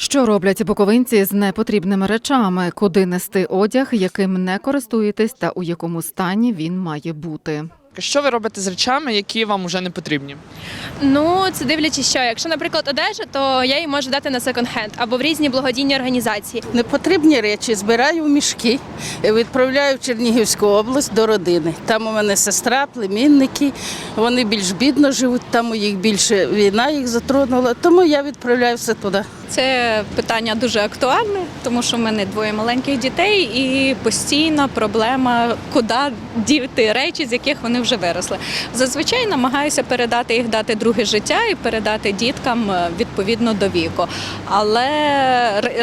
Що роблять буковинці з непотрібними речами? Куди нести одяг, яким не користуєтесь, та у якому стані він має бути? Що ви робите з речами, які вам уже не потрібні? Ну, це дивлячись, що якщо, наприклад, одежа, то я її можу дати на секонд-хенд або в різні благодійні організації. Непотрібні речі збираю в мішки, і відправляю в Чернігівську область до родини. Там у мене сестра, племінники. Вони більш бідно живуть, там у їх більше війна їх затронула, тому я відправляю все туди. Це питання дуже актуальне, тому що в мене двоє маленьких дітей, і постійна проблема, куди діти речі, з яких вони вже виросли. Зазвичай намагаюся передати їх, дати друге життя і передати діткам е, відповідно до віку. Але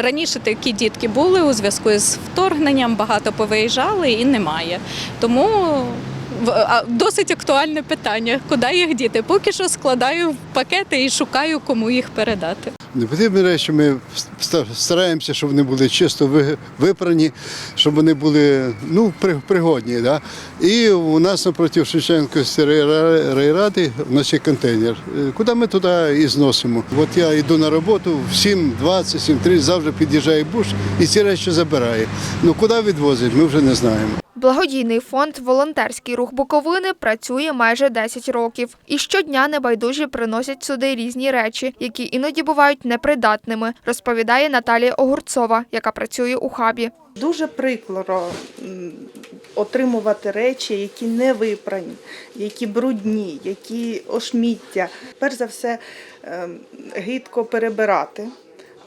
раніше такі дітки були у зв'язку з вторгненням, багато повиїжджали і немає. Тому. Досить актуальне питання, куди їх діти. Поки що складаю в пакети і шукаю, кому їх передати. Непотрібні речі ми стараємося, щоб вони були чисто випрані, щоб вони були ну, при- пригодні. Да? І у нас напроти Шевченківської райра- райради у нас є контейнер, е, куди ми туди і зносимо. От я йду на роботу в 7.20, 7.30, завжди під'їжджає буш і ці речі забирає. Ну куди відвозять, ми вже не знаємо. Благодійний фонд Волонтерський рух Буковини працює майже 10 років. І щодня небайдужі приносять сюди різні речі, які іноді бувають непридатними, розповідає Наталія Огурцова, яка працює у хабі. Дуже прикро отримувати речі, які не випрані, які брудні, які ошміття. Перш за все, ем, гидко перебирати.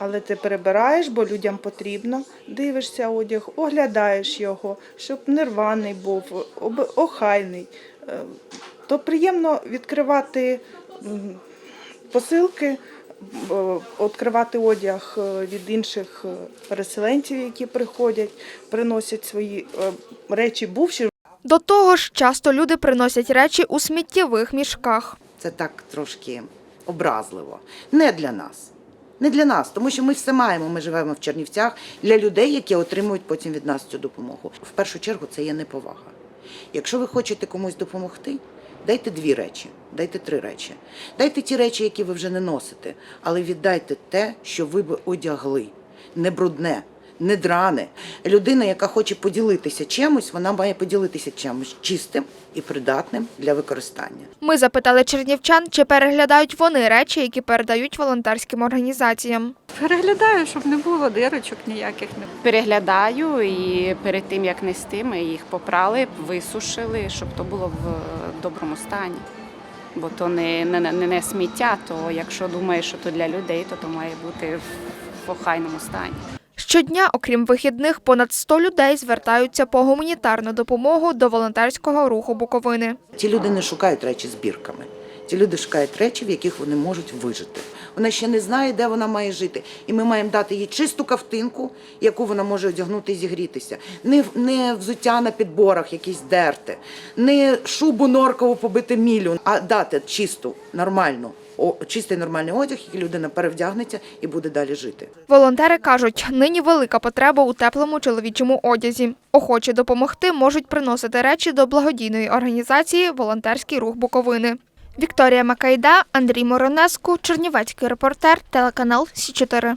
Але ти перебираєш, бо людям потрібно. Дивишся одяг, оглядаєш його, щоб не рваний був, охайний. Е, То приємно відкривати посилки, відкривати одяг е, від інших е, переселенців, які приходять, приносять свої речі бувші, До того ж, часто люди приносять речі у сміттєвих мішках. Це так трошки образливо. Не для нас. Не для нас, тому що ми все маємо. Ми живемо в Чернівцях для людей, які отримують потім від нас цю допомогу. В першу чергу це є неповага. Якщо ви хочете комусь допомогти, дайте дві речі, дайте три речі. Дайте ті речі, які ви вже не носите, але віддайте те, що ви би одягли. Не брудне, не дране. Людина, яка хоче поділитися чимось, вона має поділитися чимось чистим і придатним для використання. Ми запитали чернівчан, чи переглядають вони речі, які передають волонтерським організаціям. Переглядаю, щоб не було дирочок ніяких. Переглядаю і перед тим як нести, ми їх попрали, висушили, щоб то було в доброму стані. Бо то не, не, не, не сміття, то якщо думаєш, що то для людей, то то має бути в, в охайному стані. Щодня, окрім вихідних, понад 100 людей звертаються по гуманітарну допомогу до волонтерського руху Буковини. Ті люди не шукають речі збірками. Ті люди шукають речі, в яких вони можуть вижити. Вона ще не знає, де вона має жити. І ми маємо дати їй чисту кавтинку, яку вона може одягнути і зігрітися. Не, не взуття на підборах, якісь дерти, не шубу норкову побити мілю, а дати чисту, нормальну, о, чистий нормальний одяг, який людина перевдягнеться і буде далі жити. Волонтери кажуть, нині велика потреба у теплому чоловічому одязі. Охочі допомогти можуть приносити речі до благодійної організації Волонтерський рух Буковини. Вікторія Макайда, Андрій Моронеску, Чернівецький репортер, телеканал Сі 4